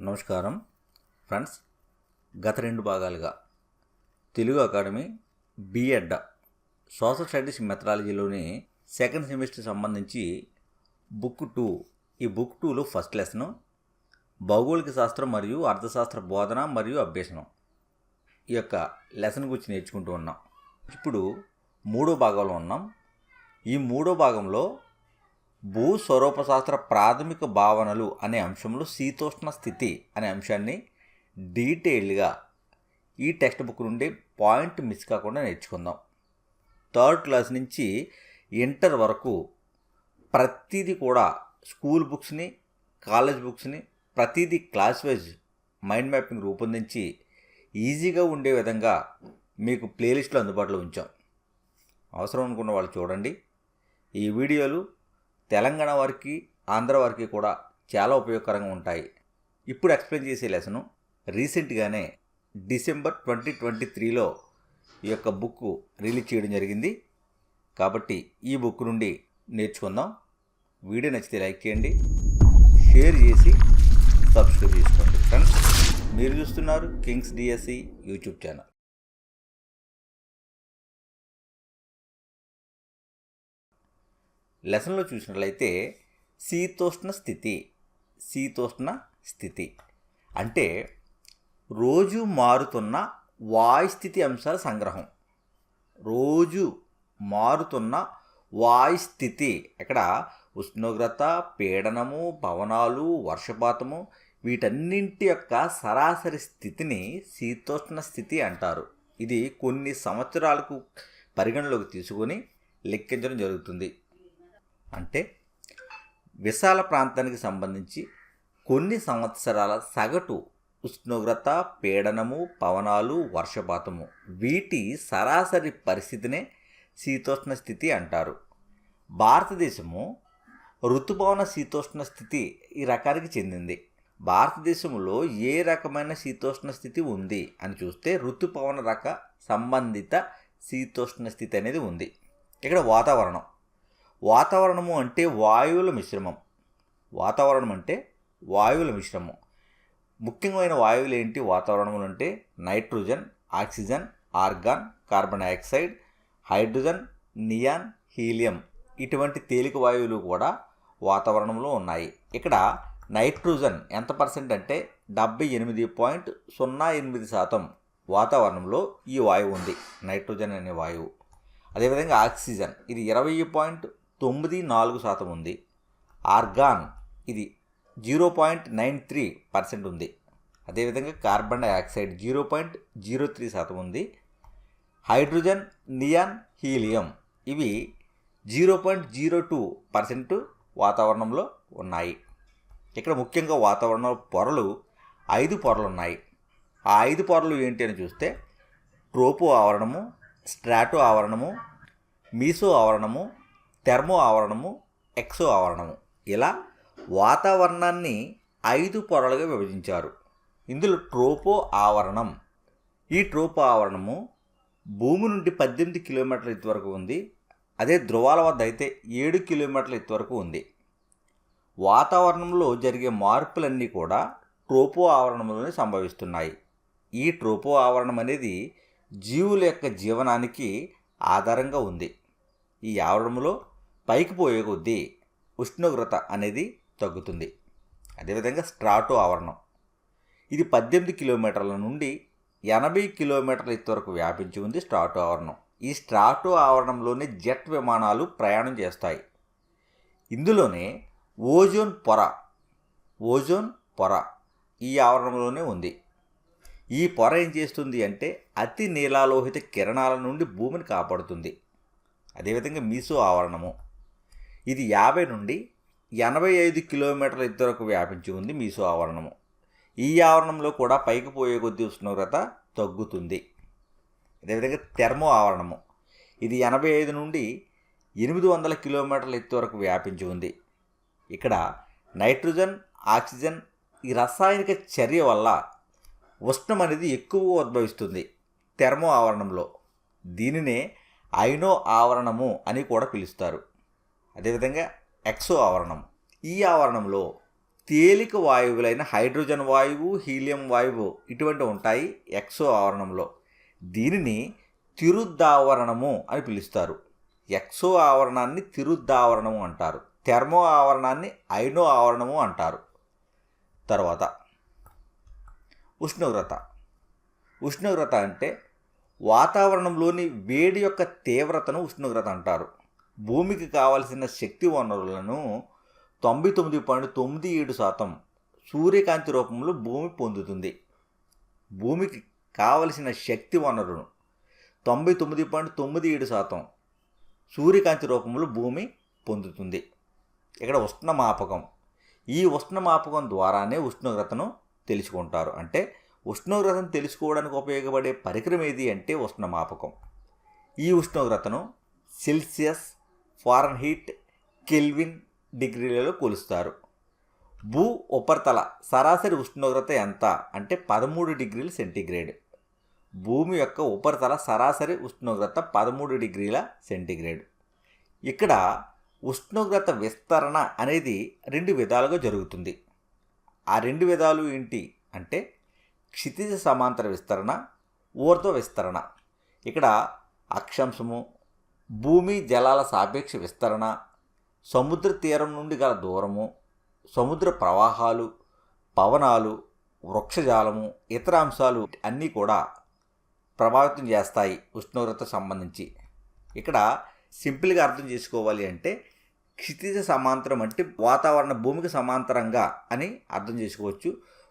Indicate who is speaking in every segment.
Speaker 1: నమస్కారం. ఫ్రెండ్స్ గత రెండు భాగాలుగా. Telugu academy BEd social studies మెథడాలజీలోని second semester సంబంధించి బుక్ టూ. ఈ బుక్ టూలో ఫస్ట్ లెసన్ భౌగోళిక శాస్త్రం మరియు అర్థశాస్త్ర బోధన మరియు అభ్యసనం ఈ యొక్క లెసన్ గురించి నేర్చుకుంటూ ఉన్నాం. ఇప్పుడు మూడో భాగంలో ఉన్నాం. ఈ మూడో భాగంలో భూ స్వరూపశాస్త్ర ప్రాథమిక భావనలు అనే అంశంలో శీతోష్ణ స్థితి అనే అంశాన్ని డీటెయిల్డ్గా ఈ టెక్స్ట్ బుక్ నుండి పాయింట్ మిస్ కాకుండా నేర్చుకుందాం. థర్డ్ క్లాస్ నుంచి ఇంటర్ వరకు ప్రతిదీ కూడా స్కూల్ బుక్స్ని కాలేజ్ బుక్స్ని ప్రతిదీ క్లాస్ వైజ్ మైండ్ మ్యాపింగ్ రూపొందించి ఈజీగా ఉండే విధంగా మీకు ప్లేలిస్ట్లో అందుబాటులో ఉంచాం. అవసరం అనుకున్న వాళ్ళు చూడండి. ఈ వీడియోలు తెలంగాణ వారికి ఆంధ్ర వారికి కూడా చాలా ఉపయోగకరంగా ఉంటాయి. ఇప్పుడు ఎక్స్ప్లెయిన్ చేసే లెసను రీసెంట్గానే డిసెంబర్ ట్వంటీ ట్వంటీ త్రీలో ఈ యొక్క బుక్ రిలీజ్ చేయడం జరిగింది. కాబట్టి ఈ బుక్ నుండి నేర్చుకుందాం. వీడియో నచ్చితే లైక్ చేయండి. షేర్ చేసి సబ్స్క్రైబ్ చేసుకోండి. ఫ్రెండ్స్ మీరు చూస్తున్నారు కింగ్స్ డిఎస్సి యూట్యూబ్ ఛానల్ లెసన్లో చూసినట్లయితే శీతోష్ణ స్థితి శీతోష్ణ స్థితి. అంటే రోజు మారుతున్న వాయుస్థితి అంశాల సంగ్రహం. రోజు మారుతున్న వాయుస్థితి ఇక్కడ ఉష్ణోగ్రత పీడనము పవనాలు వర్షపాతము వీటన్నింటి యొక్క సరాసరి స్థితిని శీతోష్ణ స్థితి అంటారు. ఇది కొన్ని సంవత్సరాలకు పరిగణలోకి తీసుకొని లెక్కించడం జరుగుతుంది. అంటే విశాల ప్రాంతానికి సంబంధించి కొన్ని సంవత్సరాల సగటు ఉష్ణోగ్రత పీడనము పవనాలు వర్షపాతము వీటి సరాసరి పరిస్థితినే శీతోష్ణ స్థితి అంటారు. భారతదేశము ఋతుపవన శీతోష్ణ స్థితి ఈ రకానికి చెందింది. భారతదేశంలో ఏ రకమైన శీతోష్ణ స్థితి ఉంది అని చూస్తే ఋతుపవన రక సంబంధిత శీతోష్ణ స్థితి అనేది ఉంది. ఇక్కడ వాతావరణం. వాతావరణము అంటే వాయువుల మిశ్రమం. వాతావరణం అంటే వాయువుల మిశ్రమం. ముఖ్యమైన వాయువులు ఏంటి? వాతావరణములు అంటే nitrogen oxygen argon carbon dioxide hydrogen neon helium ఇటువంటి తేలిక వాయువులు కూడా వాతావరణంలో ఉన్నాయి. ఇక్కడ నైట్రోజన్ ఎంత పర్సెంట్ అంటే డెబ్బై ఎనిమిది పాయింట్ సున్నా ఎనిమిది శాతం వాతావరణంలో ఈ వాయువు ఉంది. నైట్రోజన్ అనే వాయువు. అదేవిధంగా ఆక్సిజన్ ఇది ఇరవై పాయింట్ తొమ్మిది నాలుగు శాతం ఉంది. ఆర్గాన్ ఇది zero point nine three percent ఉంది. అదేవిధంగా carbon dioxide zero point zero three శాతం ఉంది. హైడ్రోజన్ నియాన్ హీలియం ఇవి zero point zero two percent వాతావరణంలో ఉన్నాయి. ఇక్కడ ముఖ్యంగా వాతావరణ పొరలు ఐదు పొరలు ఉన్నాయి. ఆ ఐదు పొరలు ఏంటి అని చూస్తే ట్రోపు ఆవరణము స్ట్రాటో ఆవరణము మీసో ఆవరణము థెర్మో ఆవరణము ఎక్సో ఆవరణము. ఇలా వాతావరణాన్ని ఐదు పొరలుగా విభజించారు. ఇందులో ట్రోపో ఆవరణం. ఈ ట్రోపో ఆవరణము భూమి నుండి పద్దెనిమిది కిలోమీటర్ల ఎత్తు వరకు ఉంది. అదే ధ్రువాల వద్ద అయితే ఏడు కిలోమీటర్ల ఎత్తు వరకు ఉంది. వాతావరణంలో జరిగే మార్పులన్నీ కూడా ట్రోపో ఆవరణంలోనే సంభవిస్తున్నాయి. ఈ ట్రోపో ఆవరణం అనేది జీవుల యొక్క జీవనానికి ఆధారంగా ఉంది. ఈ ఆవరణంలో పైకి పోయే కొద్దీ ఉష్ణోగ్రత అనేది తగ్గుతుంది. అదేవిధంగా స్ట్రాటో ఆవరణం. ఇది పద్దెనిమిది కిలోమీటర్ల నుండి ఎనభై కిలోమీటర్ల ఎత్తు వరకు వ్యాపించి ఉంది స్ట్రాటో ఆవరణం. ఈ స్ట్రాటో ఆవరణంలోనే జెట్ విమానాలు ప్రయాణం చేస్తాయి. ఇందులోనే ఓజోన్ పొర ఓజోన్ పొర ఈ ఆవరణంలోనే ఉంది. ఈ పొర ఏం చేస్తుంది అంటే అతి నీలాలోహిత కిరణాల నుండి భూమిని కాపాడుతుంది. అదేవిధంగా మీసో ఆవరణము. ఇది యాభై నుండి ఎనభై ఐదు కిలోమీటర్ల ఎత్తురకు వ్యాపించి ఉంది మీసో ఆవరణము. ఈ ఆవరణంలో కూడా పైకి పోయే కొద్దీ ఉష్ణోగ్రత తగ్గుతుంది. అదేవిధంగా థెర్మో ఆవరణము. ఇది ఎనభై ఐదు నుండి ఎనిమిది వందల కిలోమీటర్ల ఎత్తు వరకు వ్యాపించి ఉంది. ఇక్కడ నైట్రోజన్ ఆక్సిజన్ ఈ రసాయనిక చర్య వల్ల ఉష్ణం అనేది ఎక్కువగా ఉద్భవిస్తుంది థెర్మో ఆవరణంలో. దీనినే ఐనో ఆవరణము అని కూడా పిలుస్తారు. అదేవిధంగా ఎక్సో ఆవరణం. ఈ ఆవరణంలో తేలిక వాయువులైన హైడ్రోజన్ వాయువు హీలియం వాయువు ఇటువంటి ఉంటాయి ఎక్సో ఆవరణంలో. దీనిని తిరుద్దావరణము అని పిలుస్తారు. ఎక్సో ఆవరణాన్ని తిరుద్దావరణము అంటారు. థెర్మో ఆవరణాన్ని ఐనో ఆవరణము అంటారు. తర్వాత ఉష్ణోగ్రత. ఉష్ణోగ్రత అంటే వాతావరణంలోని వేడి యొక్క తీవ్రతను ఉష్ణోగ్రత అంటారు. భూమికి కావలసిన శక్తి వనరులను తొంభై తొమ్మిది పాయింట్ తొమ్మిది ఏడు శాతం సూర్యకాంతి రూపంలో భూమి పొందుతుంది. భూమికి కావలసిన శక్తి వనరును తొంభై తొమ్మిది పాయింట్ తొమ్మిది ఏడు శాతం సూర్యకాంతి రూపంలో భూమి పొందుతుంది. ఇక్కడ ఉష్ణమాపకం ఈ ఉష్ణమాపకం ద్వారానే ఉష్ణోగ్రతను తెలుసుకుంటారు. అంటే ఉష్ణోగ్రతను తెలుసుకోవడానికి ఉపయోగపడే పరికరం ఏది అంటే ఉష్ణమాపకం ఈ ఉష్ణోగ్రతను సెల్సియస్ ఫారెన్ హీట్ కెల్విన్ డిగ్రీలలో కొలుస్తారు. భూ ఉపరితల సరాసరి ఉష్ణోగ్రత ఎంత? అంటే పదమూడు డిగ్రీల సెంటీగ్రేడ్. భూమి యొక్క ఉపరితల సరాసరి ఉష్ణోగ్రత పదమూడు డిగ్రీల సెంటీగ్రేడ్. ఇక్కడ ఉష్ణోగ్రత విస్తరణ అనేది రెండు విధాలుగా జరుగుతుంది. ఆ రెండు విధాలు ఏంటి? అంటే క్షితిజ సమాంతర విస్తరణ ఊర్ధ్వ విస్తరణ. ఇక్కడ అక్షాంశము భూమి జలాల సాపేక్ష విస్తరణ సముద్ర తీరం నుండి గల దూరము సముద్ర ప్రవాహాలు పవనాలు వృక్షజాలము ఇతర అంశాలు అన్నీ కూడా ప్రభావితం చేస్తాయి ఉష్ణోగ్రత సంబంధించి. ఇక్కడ సింపుల్గా అర్థం చేసుకోవాలి అంటే క్షితిజ సమాంతరం అంటే వాతావరణ భూమికి సమాంతరంగా అని అర్థం చేసుకోవచ్చు.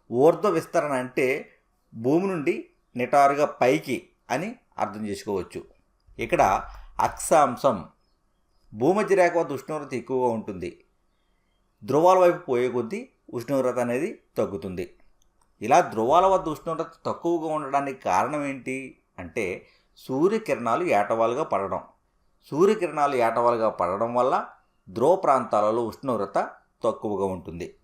Speaker 1: ఊర్ధ్వ విస్తరణ అంటే భూమి నుండి నిటారుగా పైకి అని అర్థం చేసుకోవచ్చు. ఇక్కడ అక్షాంశం. భూమధ్య రేఖ వద్ద ఉష్ణోగ్రత ఎక్కువగా ఉంటుంది. ధ్రువాల వైపు పోయే కొద్దీ ఉష్ణోగ్రత అనేది తగ్గుతుంది. ఇలా ధ్రువాల వద్ద ఉష్ణోగ్రత తక్కువగా ఉండడానికి కారణం ఏంటి అంటే సూర్యకిరణాలు ఏటవాలుగా పడడం. సూర్యకిరణాలు ఏటవాలుగా పడడం వల్ల ధ్రువ ప్రాంతాలలో ఉష్ణోగ్రత తక్కువగా ఉంటుంది.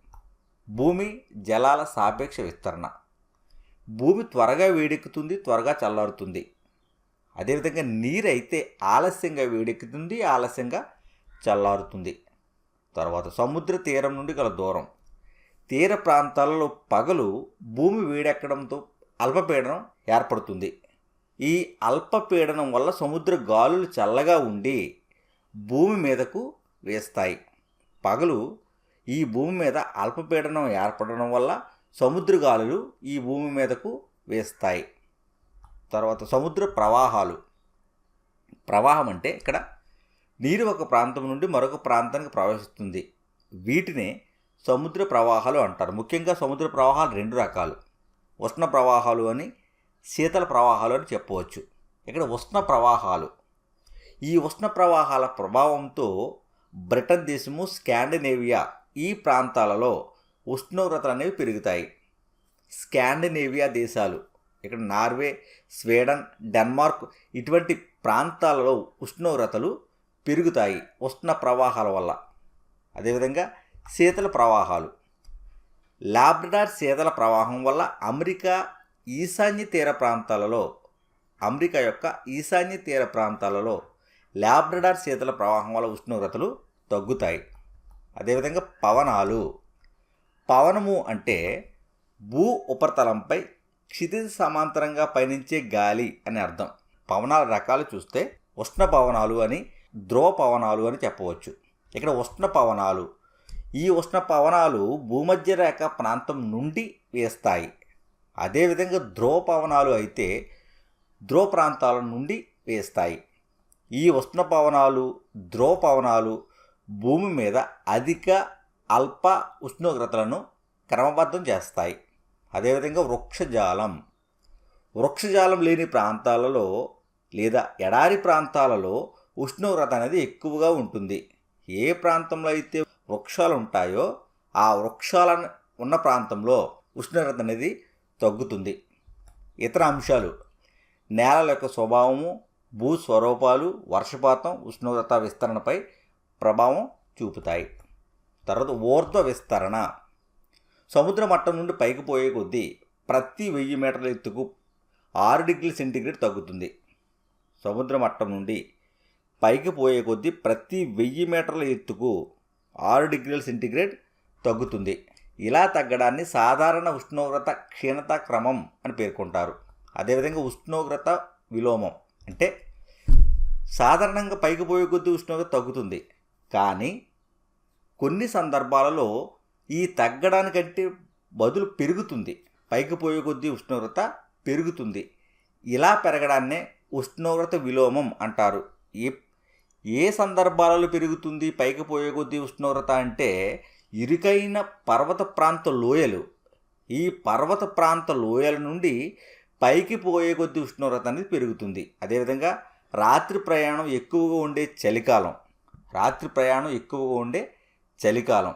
Speaker 1: భూమి జలాల సాపేక్ష విస్తరణ. భూమి త్వరగా వేడెక్కుతుంది త్వరగా చల్లారుతుంది. అదేవిధంగా నీరైతే ఆలస్యంగా వేడెక్కుతుంది ఆలస్యంగా చల్లారుతుంది. తర్వాత సముద్ర తీరం నుండి గల దూరం. తీర ప్రాంతాలలో పగలు భూమి వేడెక్కడంతో అల్పపీడనం ఏర్పడుతుంది. ఈ అల్పపీడనం వల్ల సముద్ర గాలులు చల్లగా ఉండి భూమి మీదకు వేస్తాయి. పగలు ఈ భూమి మీద అల్పపీడనం ఏర్పడడం వల్ల సముద్ర గాలులు ఈ భూమి మీదకు వేస్తాయి. తర్వాత సముద్ర ప్రవాహాలు. ప్రవాహం అంటే ఇక్కడ నీరు ఒక ప్రాంతం నుండి మరొక ప్రాంతానికి ప్రవహిస్తుంది వీటినే సముద్ర ప్రవాహాలు అంటారు. ముఖ్యంగా సముద్ర ప్రవాహాలు రెండు రకాలు. ఉష్ణ ప్రవాహాలు అని శీతల ప్రవాహాలు అని చెప్పవచ్చు. ఇక్కడ ఉష్ణ ప్రవాహాలు. ఈ ఉష్ణ ప్రవాహాల ప్రభావంతో బ్రిటన్ దేశము స్కాండినేవియా ఈ ప్రాంతాలలో ఉష్ణోగ్రతలు అనేవి పెరుగుతాయి. స్కాండినేవియా దేశాలు. ఇక్కడ నార్వే స్వీడన్ డెన్మార్క్ ఇటువంటి ప్రాంతాలలో ఉష్ణోగ్రతలు పెరుగుతాయి ఉష్ణ ప్రవాహాల వల్ల. అదేవిధంగా శీతల ప్రవాహాలు. లాబ్రడార్ శీతల ప్రవాహం వల్ల అమెరికా ఈశాన్య తీర ప్రాంతాలలో అమెరికా యొక్క ఈశాన్య తీర ప్రాంతాలలో లాబ్రడార్ శీతల ప్రవాహం వల్ల ఉష్ణోగ్రతలు తగ్గుతాయి. అదేవిధంగా పవనాలు. పవనము అంటే భూ ఉపరితలంపై క్షితిజ సమాంతరంగా పయనించే గాలి అని అర్థం. పవనాల రకాలు చూస్తే ఉష్ణ పవనాలు అని ధ్రువ పవనాలు అని చెప్పవచ్చు. ఇక్కడ ఉష్ణ పవనాలు ఈ ఉష్ణ పవనాలు భూమధ్య రేఖ ప్రాంతం నుండి వేస్తాయి. అదేవిధంగా ధ్రువ పవనాలు అయితే ధ్రువ ప్రాంతాల నుండి వేస్తాయి. ఈ ఉష్ణ పవనాలు ధ్రువ పవనాలు భూమి మీద అధిక అల్ప ఉష్ణోగ్రతలను క్రమబద్ధం చేస్తాయి. అదేవిధంగా వృక్షజాలం. వృక్షజాలం లేని ప్రాంతాలలో లేదా ఎడారి ప్రాంతాలలో ఉష్ణోగ్రత అనేది ఎక్కువగా ఉంటుంది. ఏ ప్రాంతంలో అయితే వృక్షాలు ఉంటాయో ఆ వృక్షాల ఉన్న ప్రాంతంలో ఉష్ణోగ్రత అనేది తగ్గుతుంది. ఇతర అంశాలు. నేలల యొక్క స్వభావము భూ స్వరూపాలు వర్షపాతం ఉష్ణోగ్రత విస్తరణపై ప్రభావం చూపుతాయి. తర్వాత ఊర్ధ్వ విస్తరణ. సముద్ర మట్టం నుండి పైకి పోయే కొద్దీ ప్రతి వెయ్యి మీటర్ల ఎత్తుకు ఆరు డిగ్రీల సెంటీగ్రేడ్ తగ్గుతుంది. సముద్ర మట్టం నుండి పైకి పోయే కొద్దీ ప్రతి వెయ్యి మీటర్ల ఎత్తుకు ఆరు డిగ్రీల సెంటీగ్రేడ్ తగ్గుతుంది. ఇలా తగ్గడాన్ని సాధారణ ఉష్ణోగ్రత క్షీణత క్రమం అని పేర్కొంటారు. అదేవిధంగా ఉష్ణోగ్రత విలోమం అంటే సాధారణంగా పైకి పోయే కొద్దీ ఉష్ణోగ్రత తగ్గుతుంది. కానీ కొన్ని సందర్భాలలో ఈ తగ్గడానికంటే బదులు పెరుగుతుంది. పైకి పోయే కొద్దీ ఉష్ణోగ్రత పెరుగుతుంది. ఇలా పెరగడాన్నే ఉష్ణోగ్రత విలోమం అంటారు. ఏ ఏ సందర్భాలలో పెరుగుతుంది? పైకి పోయే కొద్దీ ఉష్ణోగ్రత అంటే ఇరుకైన పర్వత ప్రాంత లోయలు. ఈ పర్వత ప్రాంత లోయల నుండి పైకి పోయే కొద్దీ ఉష్ణోగ్రత అనేది పెరుగుతుంది. అదేవిధంగా రాత్రి ప్రయాణం ఎక్కువగా ఉండే చలికాలం. రాత్రి ప్రయాణం ఎక్కువగా ఉండే చలికాలం.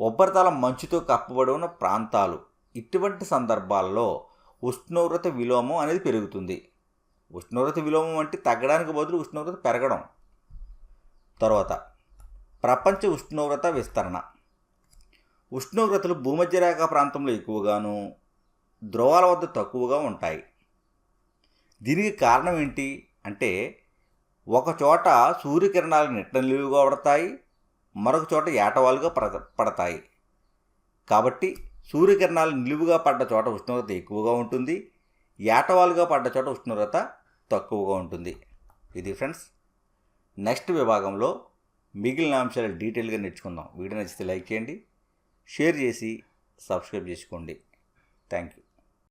Speaker 1: ఉపరితలం మంచుతో కప్పబడి ఉన్న ప్రాంతాలు. ఇటువంటి సందర్భాల్లో ఉష్ణోగ్రత విలోమం అనేది పెరుగుతుంది. ఉష్ణోగ్రత విలోమం అంటే తగ్గడానికి బదులు ఉష్ణోగ్రత పెరగడం. తర్వాత ప్రపంచ ఉష్ణోగ్రత విస్తరణ. ఉష్ణోగ్రతలు భూమధ్యరేఖ ప్రాంతంలో ఎక్కువగాను ధ్రువాల వద్ద తక్కువగా ఉంటాయి. దీనికి కారణం ఏంటి? అంటే ఒక చోట సూర్యకిరణాలు నిట్ట నిలువుగా పడతాయి మరొక చోట ఏటవాలుగా పడ పడతాయి. కాబట్టి సూర్యకిరణాలు నిలువుగా పడ్డ చోట ఉష్ణోగ్రత ఎక్కువగా ఉంటుంది. ఏటవాలుగా పడ్డ చోట ఉష్ణోగ్రత తక్కువగా ఉంటుంది. ఇది ఫ్రెండ్స్ నెక్స్ట్ విభాగంలో మిగిలిన అంశాలు డీటెయిల్గా నేర్చుకుందాం. వీడియో నచ్చితే లైక్ చేయండి షేర్ చేసి సబ్స్క్రైబ్ చేసుకోండి. Thank you.